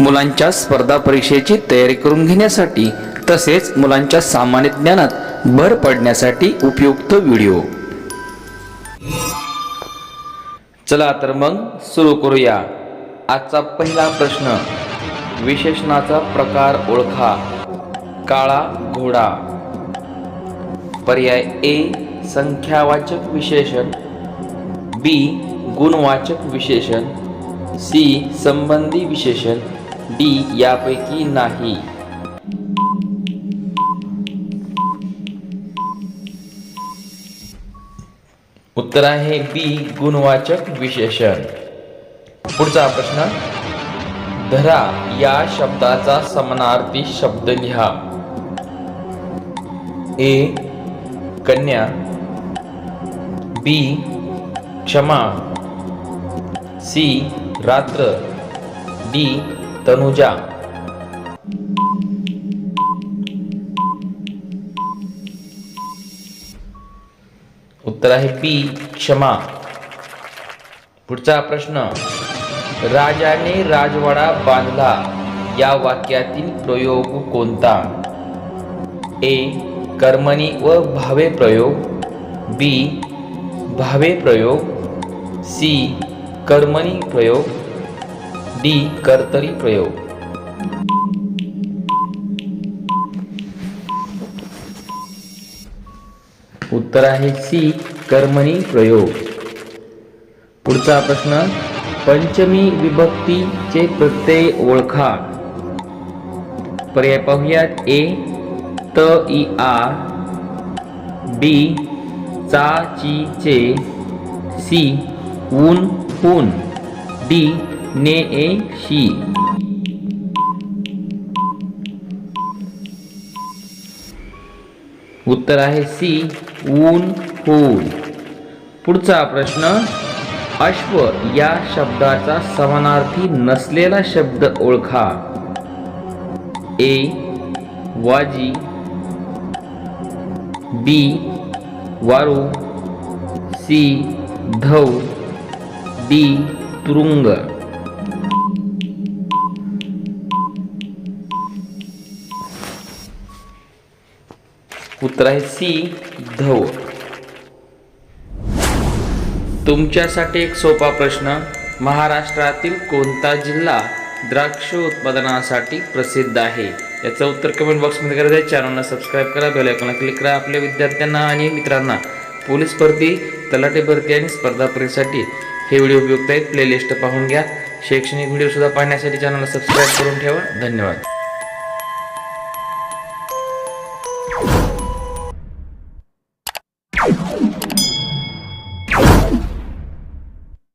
मुलांच्या स्पर्धा परीक्षेची तयारी करून घेण्यासाठी तसेच मुलांच्या सामान्य ज्ञानात भर पडण्यासाठी उपयुक्त व्हिडिओ. चला तर मग सुरू करूया. आजचा पहिला प्रश्न. विशेषणाचा प्रकार ओळखा. काळा घोडा. पर्याय ए संख्यावाचक विशेषण. बी गुणवाचक विशेषण. सी संबंधी विशेषण. डी यापैकी नाही. उत्तर आहे बी गुणवाचक विशेषण. पुढचा प्रश्न धरा या शब्दाचा समानार्थी शब्द लिहा. ए कन्या. बी क्षमा. सी रात्र. डी तनुजा. उत्तर आहे पी क्षमा. पुढचा प्रश्न. राजाने राजवाडा बांधला. या वाक्यातील प्रयोग कोणता? ए कर्मणी व भावे प्रयोग. बी भावे प्रयोग. सी कर्मणी प्रयोग. डी कर्तरी प्रयोग. उत्तर आहे सी कर्मणी प्रयोग. पुढचा प्रश्न पंचमी विभक्तीचे प्रत्यय ओळखा. पर्याय पाहूयात ए त इ आ बी चा ची चे सी ऊन ऊन डी ने ए शी. उत्तर आहे सी ऊन हून पुढचा प्रश्न अश्व या शब्दाचा समानार्थी नसलेला शब्द ओळखा. ए वाजी. बी वारू. सी धौ डी तुरुंग. उत्तर आहे सी धव. तुमच्यासाठी एक सोपा प्रश्न. महाराष्ट्रातील कोणता जिल्हा द्राक्ष उत्पादनासाठी प्रसिद्ध आहे? याचं उत्तर कमेंट बॉक्समध्ये करायचं आहे चॅनलला सबस्क्राईब करा. बेल आयकॉनला क्लिक करा. आपल्या विद्यार्थ्यांना आणि मित्रांना पोलीस भरती तलाठी भरती आणि स्पर्धा परीक्षेसाठी हे व्हिडिओ उपयुक्त आहेत. प्लेलिस्ट पाहून घ्या. शैक्षणिक व्हिडिओ सुद्धा पाहण्यासाठी चॅनलला सबस्क्राईब करून ठेवा. धन्यवाद.